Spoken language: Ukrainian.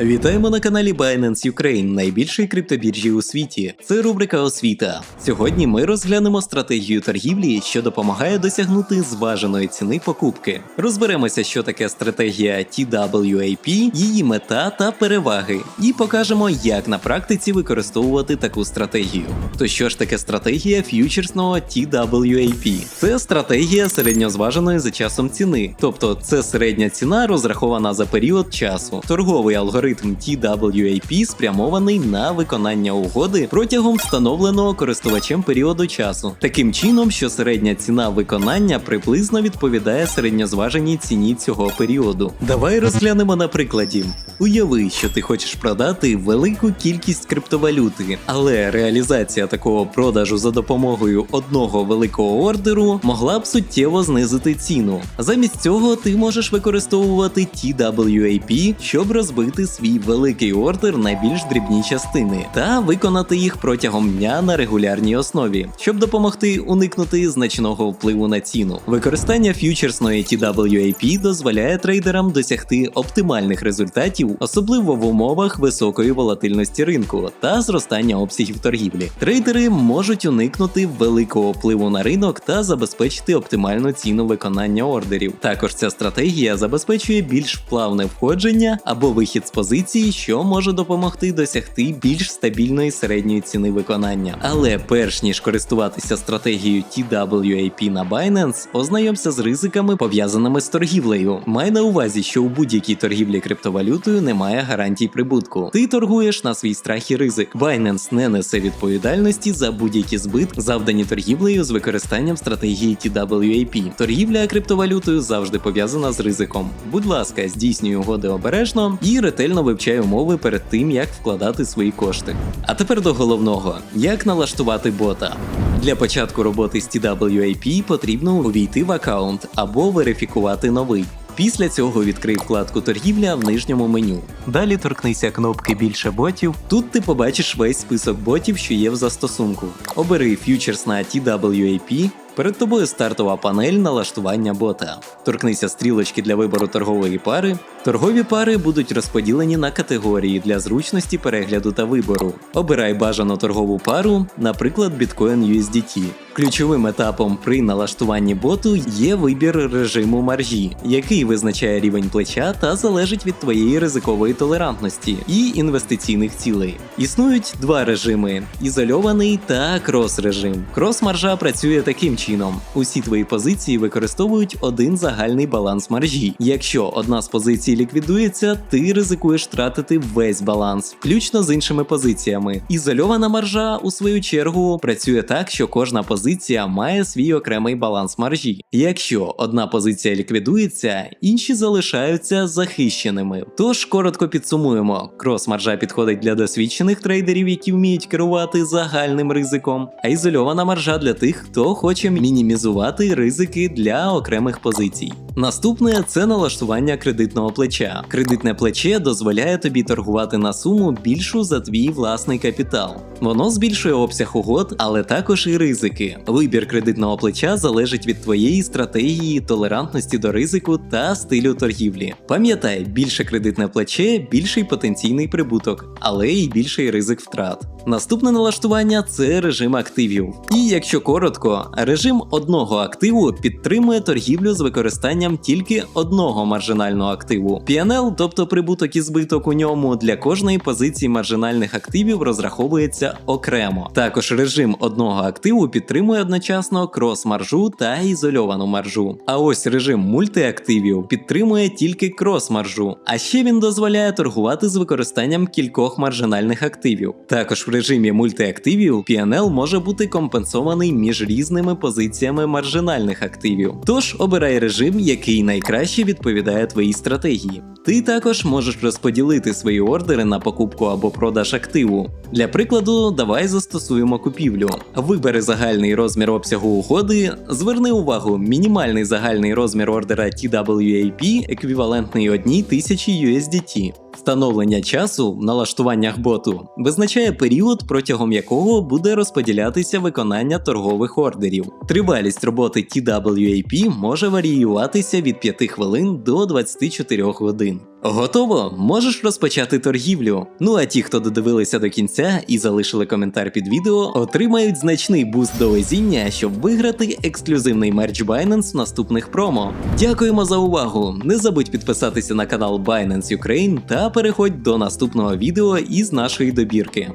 Вітаємо на каналі Binance Ukraine, найбільшої криптобіржі у світі. Це рубрика освіта. Сьогодні ми розглянемо стратегію торгівлі, що допомагає досягнути зваженої ціни покупки. Розберемося, що таке стратегія TWAP, її мета та переваги, і покажемо, як на практиці використовувати таку стратегію. То що ж таке стратегія ф'ючерсного TWAP? Це стратегія середньозваженої за часом ціни, тобто це середня ціна розрахована за період часу. Торговий алгоритм TWAP спрямований на виконання угоди протягом встановленого користувачем періоду часу, таким чином, що середня ціна виконання приблизно відповідає середньозваженій ціні цього періоду. Давай розглянемо на прикладі. Уяви, що ти хочеш продати велику кількість криптовалюти, але реалізація такого продажу за допомогою одного великого ордеру могла б суттєво знизити ціну. Замість цього ти можеш використовувати TWAP, щоб розбити свій великий ордер на більш дрібні частини та виконати їх протягом дня на регулярній основі, щоб допомогти уникнути значного впливу на ціну. Використання ф'ючерсної TWAP дозволяє трейдерам досягти оптимальних результатів, особливо в умовах високої волатильності ринку та зростання обсягів торгівлі. Трейдери можуть уникнути великого впливу на ринок та забезпечити оптимальну ціну виконання ордерів. Також ця стратегія забезпечує більш плавне входження або вихід з позиції, що може допомогти досягти більш стабільної середньої ціни виконання. Але перш ніж користуватися стратегією TWAP на Binance, ознайомся з ризиками пов'язаними з торгівлею. Май на увазі, що у будь-якій торгівлі криптовалютою немає гарантій прибутку. Ти торгуєш на свій страх і ризик. Binance не несе відповідальності за будь-які збитки, завдані торгівлею з використанням стратегії TWAP. Торгівля криптовалютою завжди пов'язана з ризиком. Будь ласка, здійснюй угоди обережно і ретельно вивчай умови перед тим, як вкладати свої кошти. А тепер до головного: як налаштувати бота. Для початку роботи з TWAP потрібно увійти в аккаунт або верифікувати новий. Після цього відкрий вкладку торгівля в нижньому меню. Далі торкнися кнопки Більше ботів. Тут ти побачиш весь список ботів, що є в застосунку. Обери фьючерс на TWAP. Перед тобою стартова панель налаштування бота. Торкнися стрілочки для вибору торгової пари. Торгові пари будуть розподілені на категорії для зручності перегляду та вибору. Обирай бажану торгову пару, наприклад, Bitcoin USDT. Ключовим етапом при налаштуванні боту є вибір режиму маржі, який визначає рівень плеча та залежить від твоєї ризикової толерантності і інвестиційних цілей. Існують два режими: ізольований та крос-режим. Крос-маржа працює таким чином: усі твої позиції використовують один загальний баланс маржі. Якщо одна з позицій ліквідується, ти ризикуєш втратити весь баланс, включно з іншими позиціями. Ізольована маржа, у свою чергу, працює так, що кожна позиція має свій окремий баланс маржі. Якщо одна позиція ліквідується, інші залишаються захищеними. Тож коротко підсумуємо: крос-маржа підходить для досвідчених трейдерів, які вміють керувати загальним ризиком, а ізольована маржа для тих, хто хоче мінімізувати ризики для окремих позицій. Наступне це налаштування кредитного плеча. Кредитне плече дозволяє тобі торгувати на суму більшу за твій власний капітал. Воно збільшує обсяг угод, але також і ризики. Вибір кредитного плеча залежить від твоєї стратегії, толерантності до ризику та стилю торгівлі. Пам'ятай, більше кредитне плече, більший потенційний прибуток, але й більший ризик втрат. Наступне налаштування це режим активів. І якщо коротко, режим одного активу підтримує торгівлю з використанням тільки одного маржинального активу. PNL, тобто прибуток і збиток у ньому для кожної позиції маржинальних активів розраховується окремо. Також режим одного активу підтримує одночасно крос-маржу та ізольовану маржу. А ось режим мультиактивів підтримує тільки крос-маржу, а ще він дозволяє торгувати з використанням кількох маржинальних активів. Також в режимі мультиактивів PNL може бути компенсований між різними позиціями маржинальних активів. Тож обирай режим, який найкраще відповідає твоїй стратегії. Ти також можеш розподілити свої ордери на покупку або продаж активу. Для прикладу, давай застосуємо купівлю. Вибери загальний розмір обсягу угоди, зверни увагу, мінімальний загальний розмір ордера TWAP еквівалентний 1000 USDT. Встановлення часу в налаштуваннях боту визначає період, протягом якого буде розподілятися виконання торгових ордерів. Тривалість роботи TWAP може варіюватися від 5 хвилин до 24 годин. Готово, можеш розпочати торгівлю. Ну а ті, хто додивилися до кінця і залишили коментар під відео, отримають значний буст до везіння, щоб виграти ексклюзивний мерч Binance в наступних промо. Дякуємо за увагу! Не забудь підписатися на канал Binance Ukraine та переходь до наступного відео із нашої добірки.